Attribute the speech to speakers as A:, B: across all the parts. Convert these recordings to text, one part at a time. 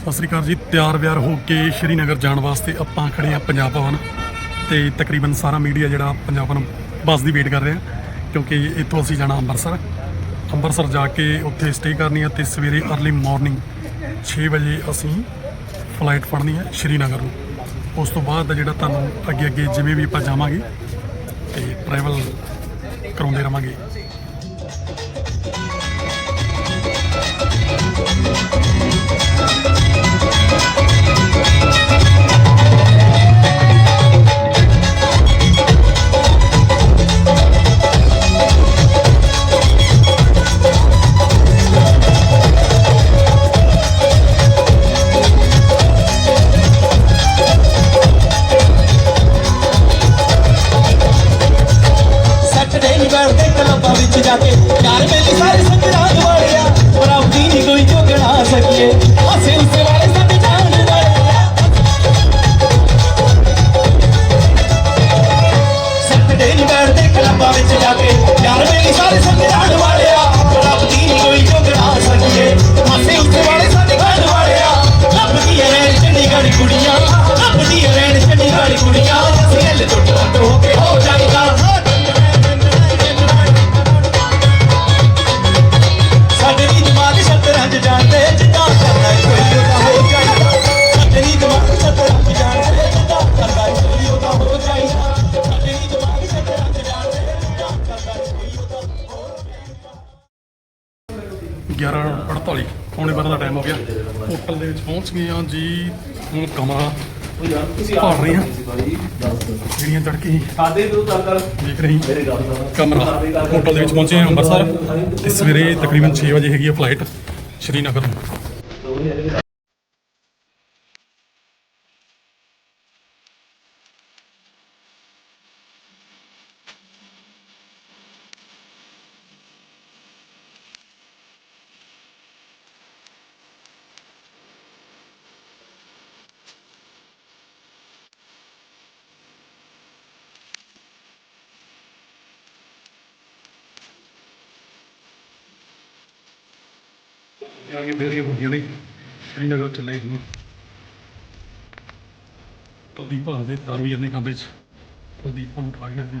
A: ਸਤਿ ਸ੍ਰੀ ਅਕਾਲ ਜੀ। ਤਿਆਰ ਵਿਆਰ ਹੋ ਕੇ ਸ਼੍ਰੀਨਗਰ ਜਾਣ ਵਾਸਤੇ ਆਪਾਂ ਖੜੇ ਆ ਪੰਜਾਬ ਭਵਨ ਤੇ ਤਕਰੀਬਨ ਸਾਰਾ ਮੀਡੀਆ ਜਿਹੜਾ ਪੰਜਾਬ ਭਵਨ ਬੱਸ ਦੀ ਵੇਟ ਕਰ ਰਿਹਾ ਕਿਉਂਕਿ ਇੱਥੋਂ ਅਸੀਂ ਜਾਣਾ ਅੰਮ੍ਰਿਤਸਰ। ਅੰਮ੍ਰਿਤਸਰ ਜਾ ਕੇ ਉੱਥੇ ਸਟੇ ਕਰਨੀ ਹੈ ਤੇ ਸਵੇਰੇ अर्ਲੀ ਮਾਰਨਿੰਗ 6 ਵਜੇ ਅਸੀਂ ਫਲਾਈਟ ਫੜਨੀ ਹੈ ਸ਼੍ਰੀਨਗਰ ਨੂੰ। ਉਸ ਤੋਂ ਬਾਅਦ ਦਾ ਜਿਹੜਾ ਤੁਹਾਨੂੰ ਅੱਗੇ ਅੱਗੇ ਜਿਵੇਂ ਵੀ ਆਪਾਂ ਜਾਵਾਂਗੇ ਤੇ ਟਰੈਵਲ ਕਰਾਉਂਦੇ ਰਵਾਂਗੇ।
B: ਸੱਟਦੇ ਨਹੀਂ ਬੈਠਦੇ ਕਲੱਬਾਂ ਵਿੱਚ ਜਾ
A: ਪਹੁੰਚ ਗਏ ਜੀ। ਹੁਣ ਕਮਰਾ ਭਾਲ ਰਹੇ ਹਾਂ। ਜਿਹੜੀਆਂ ਚੜ ਕੇ
C: ਖਾਦੇ ਦੋ ਤਾਂ ਕਰ
A: ਦੇਖ ਰਹੀ ਕਮਰਾ ਹੋਟਲ ਦੇ ਵਿੱਚ ਪਹੁੰਚੇ ਹਾਂ ਅੰਮ੍ਰਿਤਸਰ। ਤੇ ਸਵੇਰੇ ਤਕਰੀਬਨ 6 ਵਜੇ ਹੈਗੀ ਹੈ ਫਲਾਈਟ ਸ਼੍ਰੀਨਗਰ ਨੂੰ। ਆਗੇ ਫੇਰੀਆਂ ਹੁੰਦੀਆਂ ਨੇ ਸ਼੍ਰੀਨਗਰ ਚੱਲੇ ਨੂੰ ਕੁਲਦੀਪ ਭਾਅ ਦੇ ਦਾਰੂ ਜਾਂਦੇ ਕੰਮ 'ਚ ਕੁਲਦੀਪ ਨੂੰ ਉਠਾ ਕੇ ਨੇ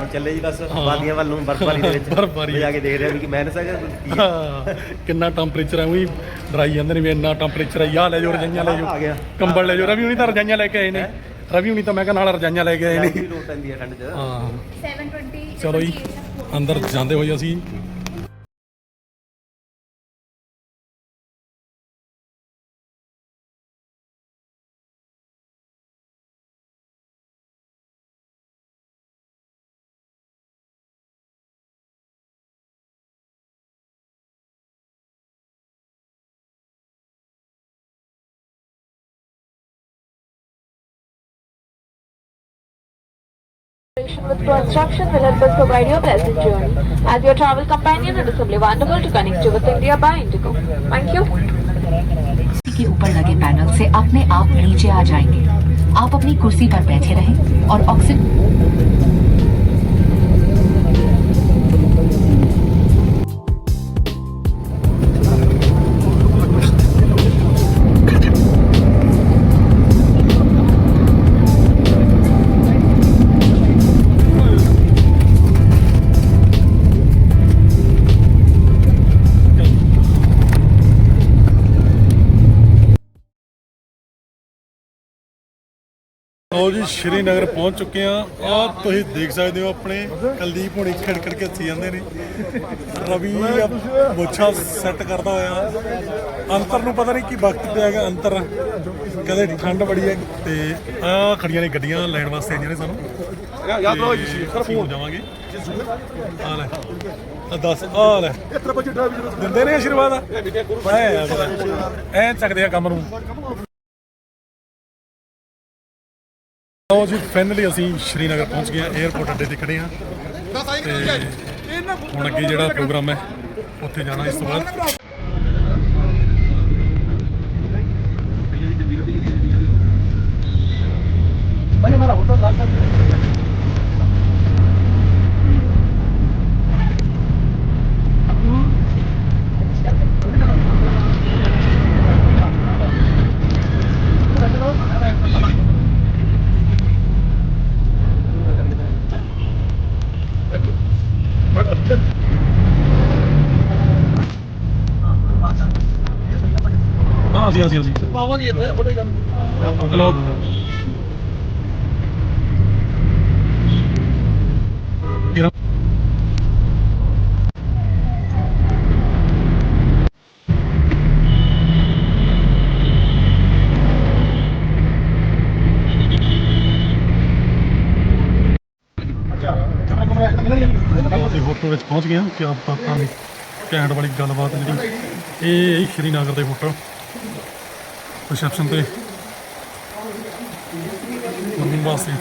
C: ਹੁਣ ਚੱਲੇ ਜੀ ਬਸ। ਵਾਦੀਆਂ ਵੱਲ ਨੂੰ ਬਰਫਬਾਰੀ ਦੇ ਵਿੱਚ।
A: ਬਰਫ਼ਬਾਰੀ।
C: ਜਾ ਕੇ ਦੇਖ ਰਿਹਾ ਵੀ ਕਿ ਮੈਨਸ ਹੈਗਾ ਕੀ ਹੈ।
A: ਹਾਂ, ਕਿੰਨਾ ਟੈਂਪਰੇਚਰ ਹੈ ਉਹੀ ਡਰਾਈ ਜਾਂਦੇ ਨੇ ਵੀ ਇੰਨਾ ਟੈਂਪਰੇਚਰ ਹੈ ਯਾ ਲੈ ਜਾਓ ਰਜਾਈਆਂ ਲੈ
C: ਆ ਗਿਆ।
A: ਕੰਬਲ ਲੈ ਜਾਓ ਰਵੀ ਹੁਣੀ ਤਾਂ ਰਜਾਈਆਂ ਲੈ ਕੇ ਆਏ ਨੇ। ਰਵੀ ਹੁਣੀ ਤਾਂ ਮੈਂ ਕਿਹਾ ਨਾਲ ਰਜਾਈਆਂ ਲੈ ਕੇ ਆਏ
C: ਵੀ
A: ਨੇ
C: ਲੋੜ ਪੈਂਦੀ ਹੈ ਠੰਡ 'ਚ।
A: ਹਾਂ।
D: 720
A: ਚਲੋ ਜੀ ਅੰਦਰ ਜਾਂਦੇ ਹੋਏ ਅਸੀਂ
D: with construction will help us provide your pleasant journey. As your travel companion, it is simply wonderful to connect you with India by Indigo. Thank you.
E: के ऊपर लगे पैनल से अपने आप नीचे आ जाएँगे आप अपनी कुर्सी पर बैठे रहें और ऑक्सीजन
A: ਲਓ ਜੀ ਸ਼੍ਰੀਨਗਰ ਪਹੁੰਚ ਚੁੱਕੇ ਆ ਆ ਤੁਸੀਂ ਦੇਖ ਸਕਦੇ ਹੋ ਆਪਣੇ ਕੁਲਦੀਪ ਹੁਣੀ ਖੜਕੜ ਕੇ ਹੱਸੀ ਜਾਂਦੇ ਨੇ। ਰਵੀ ਮੁੱਛਾਂ ਸੈੱਟ ਕਰਦਾ ਹੋਇਆ। ਅੰਤਰ ਨੂੰ ਪਤਾ ਨਹੀਂ ਕੀ ਵਕਤ ਤੇ ਆ ਗਿਆ ਅੰਤਰ। ਕਦੇ ਠੰਡ ਬੜੀ ਹੈ ਤੇ ਆ ਖੜੀਆਂ ਨੇ ਗੱਡੀਆਂ ਲੈਣ ਵਾਸਤੇ ਆਈਆਂ ਨੇ ਸਾਨੂੰ। ਯਾਦ ਰਹੋ ਜੀ ਸਰ ਫੋਨ। ਜਾਵਾਂਗੇ। ਆ ਲੈ ਆ ਦੱਸ ਆ ਲੈ। ਦਿੰਦੇ ਨੇ ਆਸ਼ੀਰਵਾਦ? ਐ ਐ ਚੱਕਦੇ ਆ ਕੰਮ ਨੂੰ। ਲਓ ਜੀ ਫਾਈਨਲੀ ਅਸੀਂ ਸ਼੍ਰੀਨਗਰ ਪਹੁੰਚ ਗਏ ਹਾਂ 에어ਪੋਰਟ ਅੱਡੇ ਤੇ ਖੜੇ ਹਾਂ। ਤੇ ਹੁਣ ਅੱਗੇ ਜਿਹੜਾ ਪ੍ਰੋਗਰਾਮ ਹੈ ਉੱਥੇ ਜਾਣਾ ਇਸ ਤੋਂ ਬਾਅਦ। ਹਾਂ ਸੀ ਸੀ ਸੀ ਬਾਬਾ ਜੀ ਹਲੋ ਅਸੀਂ ਹੋਟਲ ਵਿੱਚ ਪਹੁੰਚ ਗਏ ਹਾਂ ਕਿ ਆਪਾਂ ਤੁਹਾਨੂੰ ਕੈਂਟ ਵਾਲੀ ਗੱਲਬਾਤ ਜਿਹੜੀ ਇਹ ਸ਼੍ਰੀਨਗਰ ਦੇ ਹੋਟਲ ਰਿਸੈਪਸ਼ਨ ਤੇ ਮੰਮੀ ਵਾਸਤੇ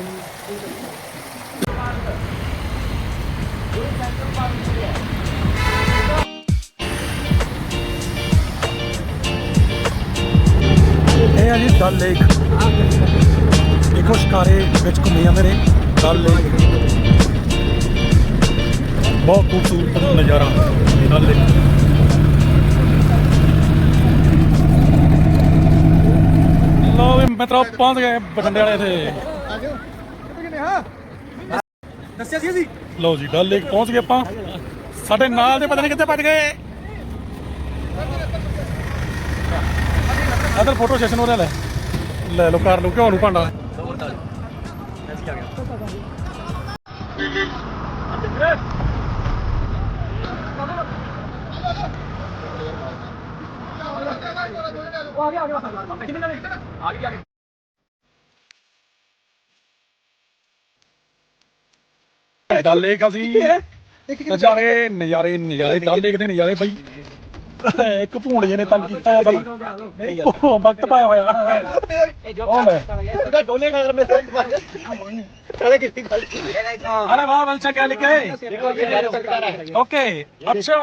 A: ਇਹ ਆ ਜੀ ਡਲ ਲੇਕ ਦੇਖੋ ਸ਼ਿਕਾਰੇ ਵਿੱਚ ਘੁੰਮੇ ਜਾਂਦੇ ਨੇ ਡਲ ਲੇਕ ਬਹੁਤ ਖੂਬਸੂਰਤ ਨਜ਼ਾਰਾ ਡਲ ਲੇਕ ਲਓ ਵੀ ਮਿੱਤਰੋ ਪਹੁੰਚ ਗਏ ਬਠਿੰਡੇ ਵਾਲੇ ਇੱਥੇ। ਦੱਸਿਆ ਸੀ ਅਸੀਂ? ਲਓ ਜੀ ਡਲ ਲੇਕ ਪਹੁੰਚ ਗਏ ਆਪਾਂ। ਸਾਡੇ ਨਾਲ ਦੇ ਪਤਾ ਨਹੀਂ ਕਿੱਥੇ ਭੱਜ ਗਏ। ਅਦਰ ਫੋਟੋ ਸੈਸ਼ਨ ਹੋ ਰਿਹਾ ਲੈ। ਲੈ ਲਓ ਕਰ ਲਓ ਕਿਉਂ ਨੂੰ ਭਾਂਡਾ। ਡਲ ਲੇਕ ਅਸੀਂ ਨਜ਼ਾਰੇ ਨਜ਼ਾਰੇ ਨਜ਼ਾਰੇ ਡਲ ਲੇਕ ਦੇ ਨਜ਼ਾਰੇ ਬਈ? ਇੱਕ ਭੂਣ ਜੇ ਨੇ ਤੰਗ ਕੀਤਾ ਹੈ ਬਈ ਉਹ ਵਕਤ ਪਾਇਆ ਹੋਇਆ ਉਹ ਲੈ अरे वाह वंशा क्या लिखा है ओके अच्छा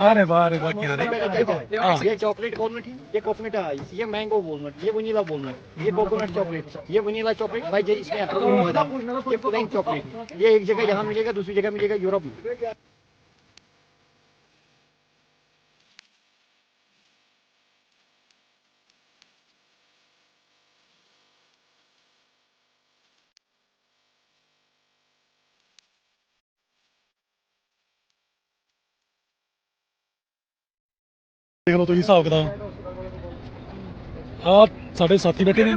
A: अरे वाह अरे वाह क्या रे हाँ।
F: ये चॉकलेट कोलनट है ये कोकोनट आइस ये मैंगो वॉलनट ये वनीला वॉलनट ये कोकोनट चॉकलेट ये वनीला चॉकलेट भाई ये इसमें apple बादाम ये प्लेन चॉकलेट ये एक जगह यहाँ मिलेगा दूसरी जगह मिलेगा यूरोप में
A: ਦੇਖ ਲਓ ਤੁਸੀਂ ਹਿਸਾਬ ਕਿਤਾਬ। ਆ ਸਾਡੇ ਸਾਥੀ ਬੈਠੇ ਨੇ।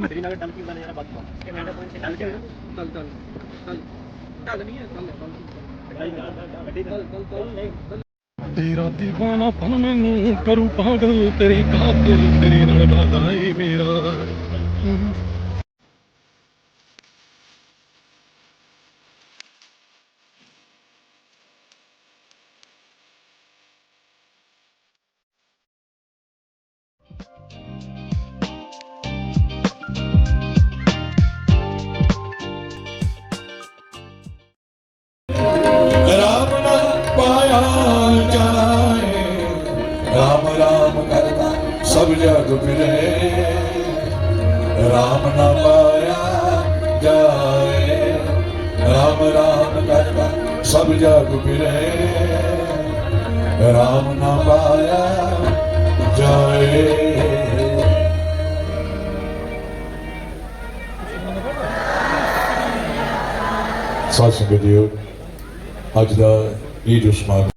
A: ਤੇਰਾ دیਵਾਨਾ ਪਨ ਮੈਨੂੰ ਕਰੂ ਪਾਗਲ, ਤੇਰੇ ਕਾਤਲ ਤੇਰੇ ਨਾਲ ਵਾਦਾ ਏ ਮੇਰਾ।
G: ਜਾਏ। ਰਾਮ ਰਾਮ ਕਰਤਾ ਸਭ ਜਗ ਫਿਰੇ। ਰਾਮ ਨਾਮ ਪਾਇਆ ਜਾਏ। ਰਾਮ ਰਾਮ ਕਰਤਾ ਸਭ ਜਗ ਫਿਰੇ। ਰਾਮ ਨਾਮ ਪਾਇਆ ਜਾਏ। ਸਾਧ ਸੰਗਤ ਜੀਓ ਅੱਜ ਦਾ ਇਹ ਜੋ ਸਮਾਗਮ